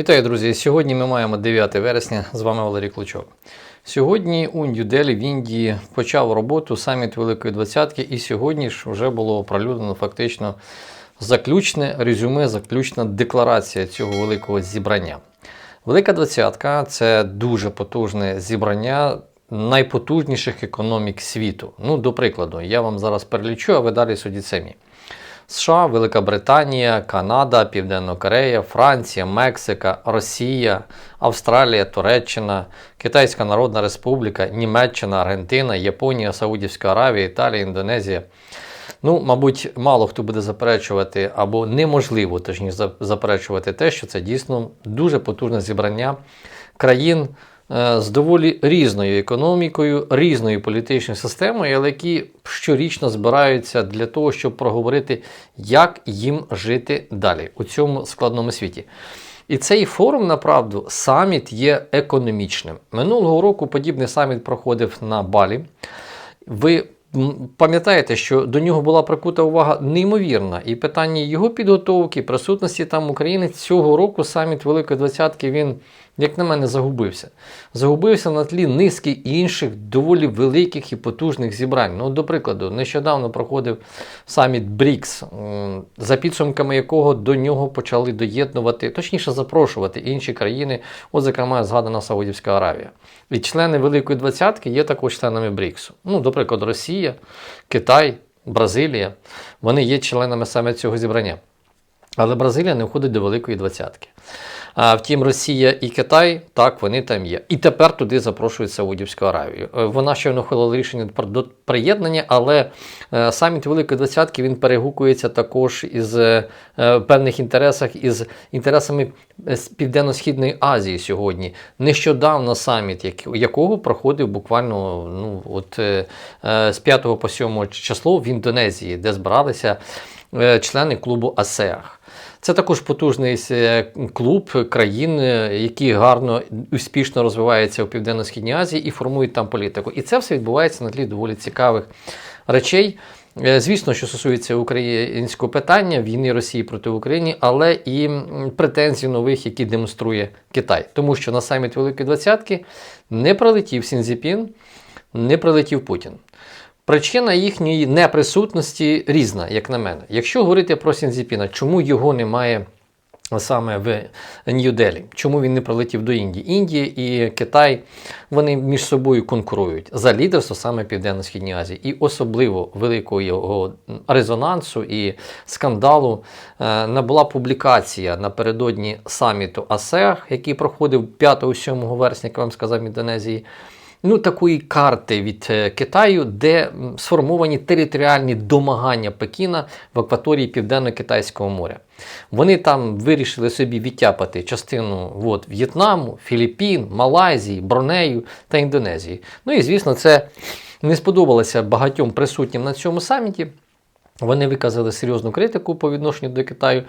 Вітаю, друзі! Сьогодні ми маємо 9 вересня. З вами Валерій Клочок. Сьогодні у Нью-Делі в Індії почав роботу саміт Великої Двадцятки, і сьогодні ж вже було оприлюднено фактично заключне резюме, заключна декларація цього великого зібрання. Велика Двадцятка це дуже потужне зібрання найпотужніших економік світу. Ну, до прикладу, я вам зараз перелічу, а ви далі судіть самі. США, Велика Британія, Канада, Південна Корея, Франція, Мексика, Росія, Австралія, Туреччина, Китайська Народна Республіка, Німеччина, Аргентина, Японія, Саудівська Аравія, Італія, Індонезія. Ну, мабуть, мало хто буде заперечувати, або неможливо точніше заперечувати те, що це дійсно дуже потужне зібрання країн з доволі різною економікою, різною політичною системою, але які щорічно збираються для того, щоб проговорити, як їм жити далі у цьому складному світі. І цей форум, направду, саміт є економічним. Минулого року подібний саміт проходив на Балі. Ви пам'ятаєте, що до нього була прикута увага неймовірна, і питання його підготовки, присутності там України цього року саміт Великої Двадцятки він, як на мене, загубився. Загубився на тлі низки інших доволі великих і потужних зібрань. Ну, до прикладу, нещодавно проходив саміт БРІКС, за підсумками якого до нього почали доєднувати, точніше запрошувати інші країни, от, зокрема, згадана Саудівська Аравія. І члени Великої Двадцятки є також членами БРІКСу. Ну, до прикладу, Росія, Китай, Бразилія. Вони є членами саме цього зібрання. Але Бразилія не входить до Великої Двадцятки. А втім, Росія і Китай, так, вони там є. І тепер туди запрошують Саудівську Аравію. Е, Вона ще не рішення про приєднання, але е, саміт Великої Двадцятки він перегукується також із е, певних інтересах із інтересами Південно-Східної Азії сьогодні. Нещодавно саміт, якого проходив буквально ну, от, з 5 по 7 число в Індонезії, де збиралися члени клубу АСЕАХ. Це також потужний е, клуб країн, е, які гарно успішно розвиваються у Південно-Східній Азії і формують там політику. І це все відбувається на тлі доволі цікавих речей. Е, Звісно, що стосується українського питання, війни Росії проти України, але і претензій нових, які демонструє Китай. Тому що на саміт Великої Двадцятки не прилетів Сінзіпін, не прилетів Путін. Причина їхньої неприсутності різна, як на мене. Якщо говорити про Сінзіпіна, чому його немає саме в Нью-Делі? Чому він не прилетів до Індії? Індія і Китай вони між собою конкурують за лідерство саме Південно-Східній Азії. І особливо великого його резонансу і скандалу е, набула публікація напередодні саміту АСЕАХ, який проходив 5-7 вересня, як я вам сказав, в Індонезії ну, такої карти від е, Китаю, де сформовані територіальні домагання Пекіна в акваторії Південно-Китайського моря. Вони там вирішили собі відтяпати частину вод В'єтнаму, Філіппін, Малайзії, Бронею та Індонезії. Ну і звісно, це не сподобалося багатьом присутнім на цьому саміті. Вони виказали серйозну критику по відношенню до Китаю.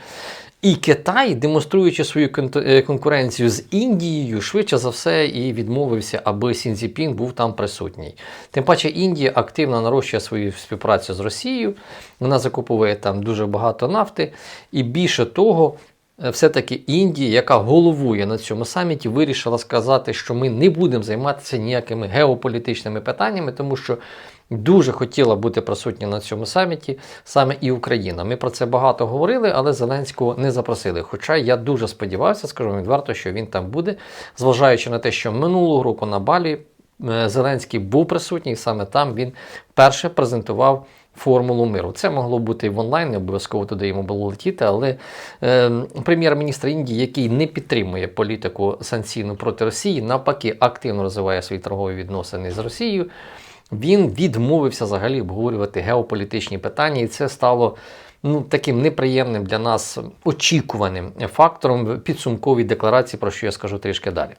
І Китай, демонструючи свою е, конкуренцію з Індією, швидше за все і відмовився, аби Сінзіпін був там присутній. Тим паче Індія активно нарощує свою співпрацю з Росією, вона закуповує там дуже багато нафти, і більше того. е, Все-таки Індія, яка головує на цьому саміті, вирішила сказати, що ми не будемо займатися ніякими геополітичними питаннями, тому що дуже хотіла бути присутня на цьому саміті саме і Україна. Ми про це багато говорили, але Зеленського не запросили. Хоча я дуже сподівався, скажу відверто, що він там буде, зважаючи на те, що минулого року на Балі е, Зеленський був присутній, саме там він перше презентував. Формулу миру. Це могло бути і в онлайн, не обов'язково туди йому було летіти, але е, прем'єр-міністр Індії, який не підтримує політику санкційну проти Росії, навпаки, активно розвиває свої торгові відносини з Росією, він відмовився взагалі обговорювати геополітичні питання, і це стало ну, таким неприємним для нас очікуваним фактором в підсумковій декларації, про що я скажу трішки далі.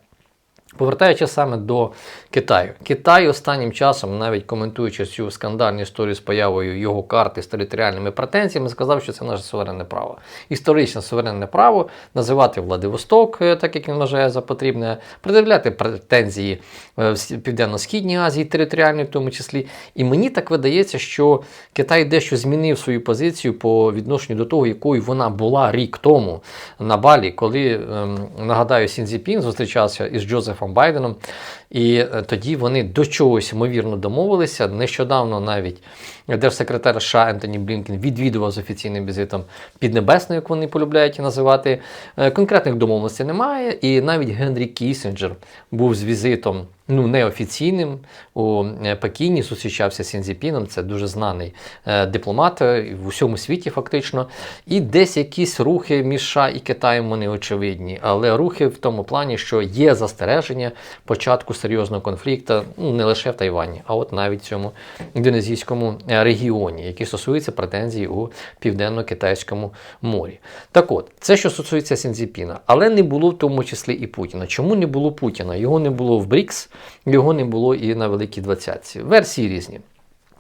Повертаючись саме до Китаю, Китай останнім часом, навіть коментуючи цю скандальну історію з появою його карти з територіальними претензіями, сказав, що це наше суверенне право. Історичне суверенне право називати Владивосток, е, так як він вважає за потрібне, пред'являти претензії е, в Південно-Східній Азії, територіальній в тому числі. І мені так видається, що Китай дещо змінив свою позицію по відношенню до того, якою вона була рік тому на Балі, коли ем, нагадаю, Сінзіпін зустрічався із Джозефом Байденом, і е, тоді вони до чогось ймовірно домовилися. Нещодавно навіть держсекретар США Ентоні Блінкен відвідував з офіційним візитом Піднебесну, як вони полюбляють її називати. Е, Конкретних домовленостей немає. І навіть Генрі Кісінджер був з візитом ну, неофіційним у е, Пекіні, зустрічався з Сінзіпіном, це дуже знаний е, дипломат е, в усьому світі, фактично. І десь якісь рухи між США і Китаєм вони очевидні. Але рухи в тому плані, що є застереження початку серйозного конфлікту ну, не лише в Тайвані, а от навіть в цьому індонезійському регіоні, який стосується претензій у південно-китайському морі. Так от, це що стосується Сінзіпіна, але не було в тому числі і Путіна. Чому не було Путіна? Його не було в БРІКС, його не було і на Великій Двадцятці. Версії різні.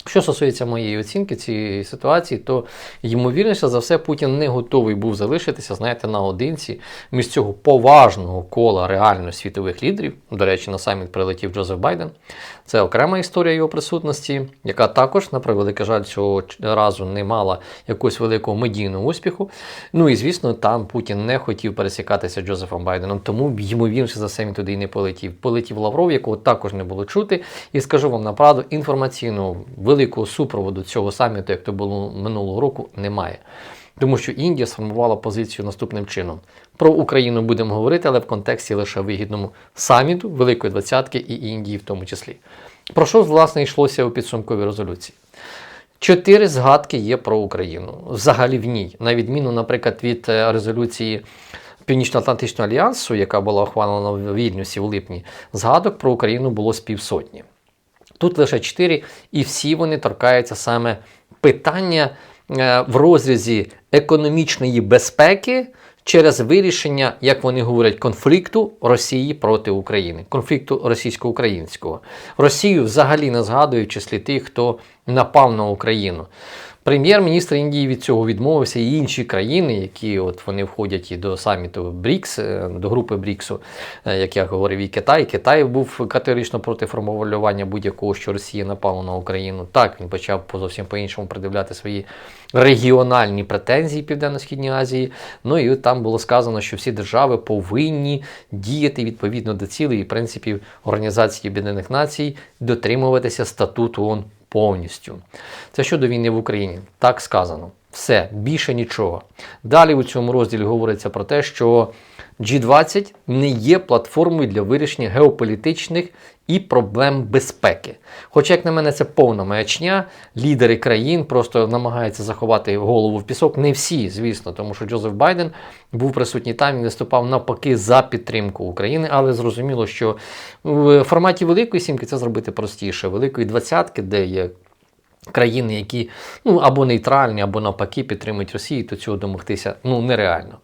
Що стосується моєї оцінки цієї ситуації, то ймовірніше за все Путін не готовий був залишитися, знаєте, наодинці між цього поважного кола реально світових лідерів. До речі, на саміт прилетів Джозеф Байден. Це окрема історія його присутності, яка також, на превеликий жаль, цього разу не мала якогось великого медійного успіху. Ну і звісно, там Путін не хотів пересікатися з Джозефом Байденом, тому ймовірніше за все він туди і не полетів. Полетів Лавров, якого також не було чути. І скажу вам направду, інформаційного великого супроводу цього саміту, як то було минулого року, немає. Тому що Індія сформувала позицію наступним чином. Про Україну будемо говорити, але в контексті лише вигідному саміту Великої Двадцятки і Індії в тому числі. Про що, власне, йшлося у підсумковій резолюції? Чотири згадки є про Україну. Взагалі в ній, на відміну, наприклад, від е, резолюції Північно-Атлантичного альянсу, яка була ухвалена в Вільнюсі в липні, згадок про Україну було з півсотні. Тут лише чотири, і всі вони торкаються саме питання е, в розрізі економічної безпеки через вирішення, як вони говорять, конфлікту Росії проти України, конфлікту російсько-українського. Росію взагалі не згадують в числі тих, хто напав на Україну. Прем'єр-міністр Індії від цього відмовився, і інші країни, які от вони входять і до саміту БРІКС, е, до групи БРІКСу, е, як я говорив, і Китай. Китай був категорично проти формулювання будь-якого, що Росія напала на Україну. Так, він почав зовсім по-іншому придивляти свої регіональні претензії Південно-Східній Азії. Ну і там було сказано, що всі держави повинні діяти відповідно до цілей і принципів Організації Об'єднаних Націй, дотримуватися статуту ООН повністю. Це щодо війни в Україні. Так сказано. Все, більше нічого. Далі у цьому розділі говориться про те, що G20 не є платформою для вирішення геополітичних і проблем безпеки. Хоча, як на мене, це повна маячня. Лідери країн просто намагаються заховати голову в пісок. Не всі, звісно, тому що Джозеф Байден був присутній там і виступав навпаки за підтримку України, але зрозуміло, що в форматі Великої Сімки це зробити простіше. Великої двадцятки, де є. Країни, які ну або нейтральні, або навпаки підтримують Росію, то цього домогтися ну нереально.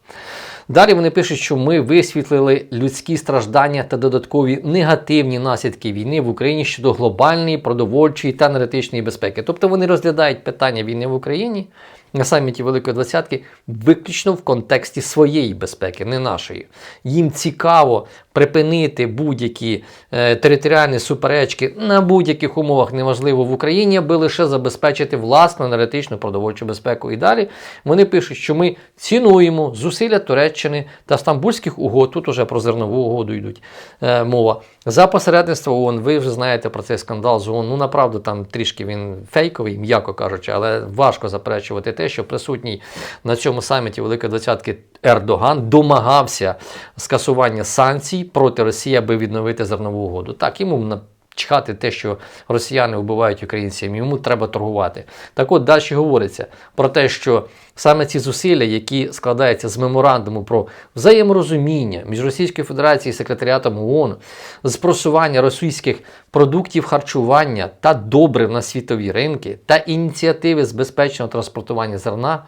Далі вони пишуть, що ми висвітлили людські страждання та додаткові негативні наслідки війни в Україні щодо глобальної, продовольчої та енергетичної безпеки. Тобто вони розглядають питання війни в Україні на саміті Великої Двадцятки виключно в контексті своєї безпеки, не нашої. Їм цікаво припинити будь-які е, територіальні суперечки на будь-яких умовах, неважливо в Україні, аби лише забезпечити власну енергетичну продовольчу безпеку. І далі вони пишуть, що ми цінуємо зусилля Туреччини та Стамбульських угод. Тут уже про зернову угоду йдуть е, мова. За посередництво ООН, ви вже знаєте про цей скандал з ООН. Ну, направду, там трішки він фейковий, м'яко кажучи, але важко заперечувати те, що присутній на цьому саміті Великої Двадцятки Ердоган домагався скасування санкцій проти Росії, аби відновити зернову угоду. Так, йому чхати те, що росіяни вбивають українців, йому треба торгувати. Так от далі говориться про те, що саме ці зусилля, які складаються з меморандуму про взаєморозуміння між Російською Федерацією і секретаріатом ООН, з просування російських продуктів харчування та добрив на світові ринки та ініціативи з безпечного транспортування зерна.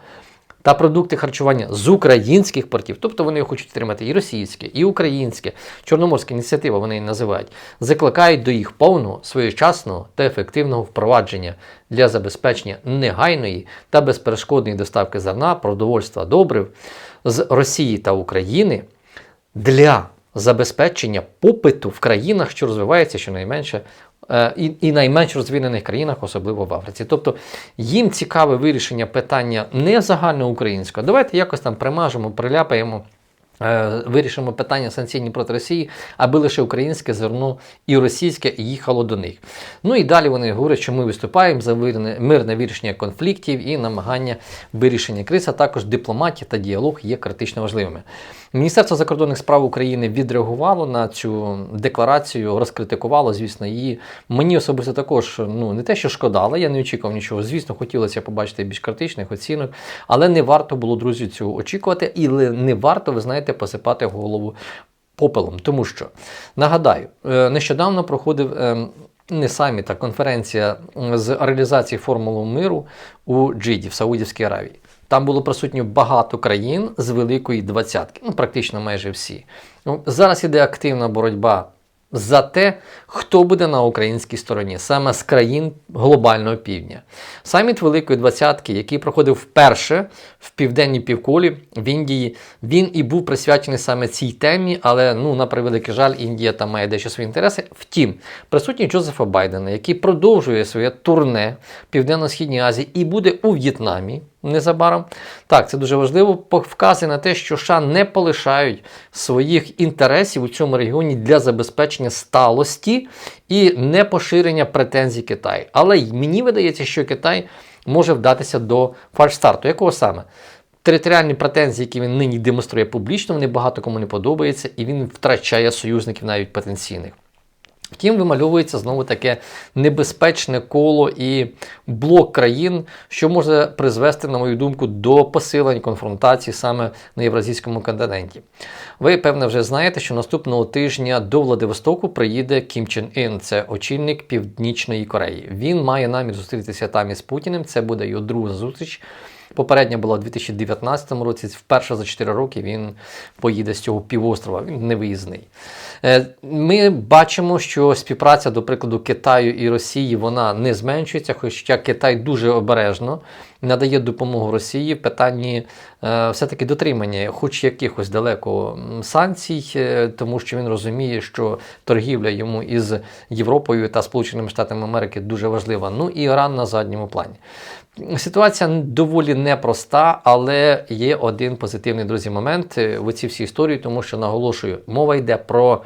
Та продукти харчування з українських портів, тобто вони хочуть отримати і російське, і українське, чорноморська ініціатива, вони її називають, закликають до їх повного, своєчасного та ефективного впровадження для забезпечення негайної та безперешкодної доставки зерна, продовольства, добрив з Росії та України для забезпечення попиту в країнах, що розвиваються щонайменше і, і найменш розвинених країнах, особливо в Африці. Тобто їм цікаве вирішення питання не загальноукраїнського. Давайте якось там примажемо, приляпаємо. Е, Вирішимо питання санкційні проти Росії, аби лише українське зерно і російське їхало до них. Ну і далі вони говорять, що ми виступаємо за мирне, вирішення конфліктів і намагання вирішення криз, а також дипломатія та діалог є критично важливими. Міністерство закордонних справ України відреагувало на цю декларацію, розкритикувало, звісно, її. Мені особисто також ну не те, що шкода, але я не очікував нічого. Звісно, хотілося побачити більш критичних оцінок, але не варто було, друзі, цього очікувати, і не варто, ви знаєте, посипати голову попелом. Тому що нагадаю, е, нещодавно проходив. ем, Не саміт, а конференція з реалізації формули миру у Джиді в Саудівській Аравії. Там було присутньо багато країн з Великої двадцятки, ну практично майже всі. Ну, Зараз іде активна боротьба за те, хто буде на українській стороні, саме з країн глобального півдня. Саміт Великої двадцятки, який проходив вперше в південній півколі в Індії, він і був присвячений саме цій темі, але ну на превеликий жаль, Індія там має дещо свої інтереси. Втім, присутній Джозефа Байдена, який продовжує своє турне в Південно-Східній Азії і буде у В'єтнамі. Незабаром. Так, це дуже важливо. Вказує на те, що США не полишають своїх інтересів у цьому регіоні для забезпечення сталості і не поширення претензій Китаю. Але мені видається, що Китай може вдатися до фальшстарту. Якого саме? Територіальні претензії, які він нині демонструє публічно, вони багато кому не подобаються, і він втрачає союзників навіть потенційних. Втім, вимальовується знову таке небезпечне коло і блок країн, що може призвести, на мою думку, до посилень конфронтації саме на євразійському континенті. Ви, певне, вже знаєте, що наступного тижня до Владивостоку приїде Кім Чен Ін, це очільник Північної Кореї. Він має намір зустрітися там із Путіним. Це буде його друга зустріч. Попередня була у 2019 році. Вперше за 4 роки він поїде з цього півострова. Він не виїзний. Е, Ми бачимо, що співпраця, до прикладу, Китаю і Росії вона не зменшується, хоча Китай дуже обережно надає допомогу Росії в питанні е, все-таки дотримання, хоч якихось далеко санкцій, е, тому що він розуміє, що торгівля йому із Європою та Сполученими Штатами Америки дуже важлива. Ну і Іран на задньому плані. Ситуація доволі непроста, але є один позитивний друзі момент е, в цій всій історії, тому що наголошую, мова йде про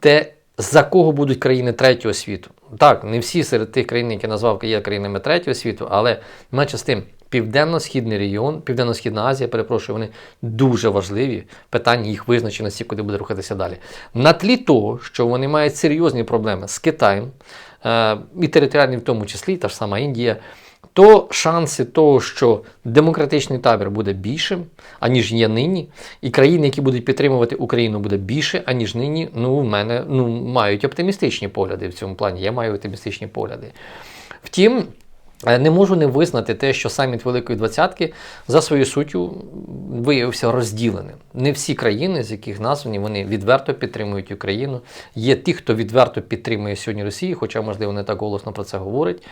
те, за кого будуть країни третього світу. Так, не всі серед тих країн, які назвав, є країнами третього світу, але менше з тим. Південно-східний регіон, Південно-Східна Азія, перепрошую, вони дуже важливі питання їх визначеності, куди буде рухатися далі. На тлі того, що вони мають серйозні проблеми з Китаєм, е, і територіальні в тому числі, та ж сама Індія, то шанси того, що демократичний табір буде більшим, аніж є нині, і країни, які будуть підтримувати Україну, буде більше, аніж нині, ну, в мене ну, мають оптимістичні погляди в цьому плані. Я маю оптимістичні погляди. Втім, не можу не визнати те, що саміт Великої Двадцятки за своєю суттю виявився розділеним. Не всі країни, з яких названі, вони відверто підтримують Україну. Є ті, хто відверто підтримує сьогодні Росію, хоча, можливо, не так голосно про це говорить.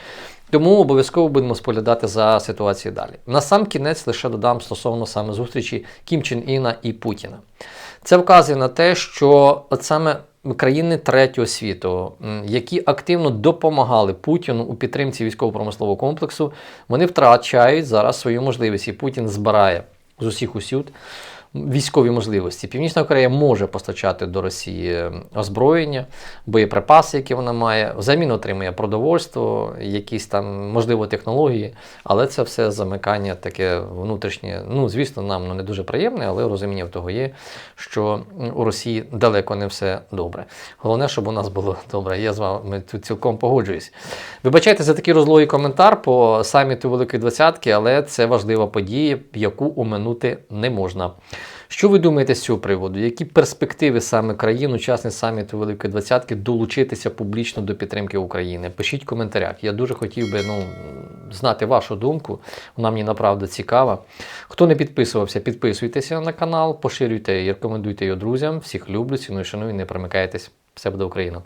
Тому обов'язково будемо споглядати за ситуацією далі. На сам кінець лише додам стосовно саме зустрічі Кім Чен Іна і Путіна. Це вказує на те, що от саме країни третього світу, які активно допомагали Путіну у підтримці військово-промислового комплексу, вони втрачають зараз свою можливість. І Путін збирає з усіх усюд військові можливості. Північна Корея може постачати до Росії озброєння, боєприпаси, які вона має, взамін отримує продовольство, якісь там, можливо, технології, але це все замикання таке внутрішнє. Ну, звісно, нам ну, не дуже приємне, але розуміння в того є, що у Росії далеко не все добре. Головне, щоб у нас було добре. Я з вами тут цілком погоджуюсь. Вибачайте за такий розлогий коментар по саміту Великої Двадцятки, але це важлива подія, яку оминути не можна. Що ви думаєте з цього приводу? Які перспективи саме країн, учасниць саміту Великої Двадцятки, долучитися публічно до підтримки України? Пишіть в коментарях. Я дуже хотів би ну, знати вашу думку. Вона мені направду цікава. Хто не підписувався, підписуйтеся на канал, поширюйте і рекомендуйте його друзям. Всіх люблю, ціную, шаную, не примикайтесь. Все буде Україна!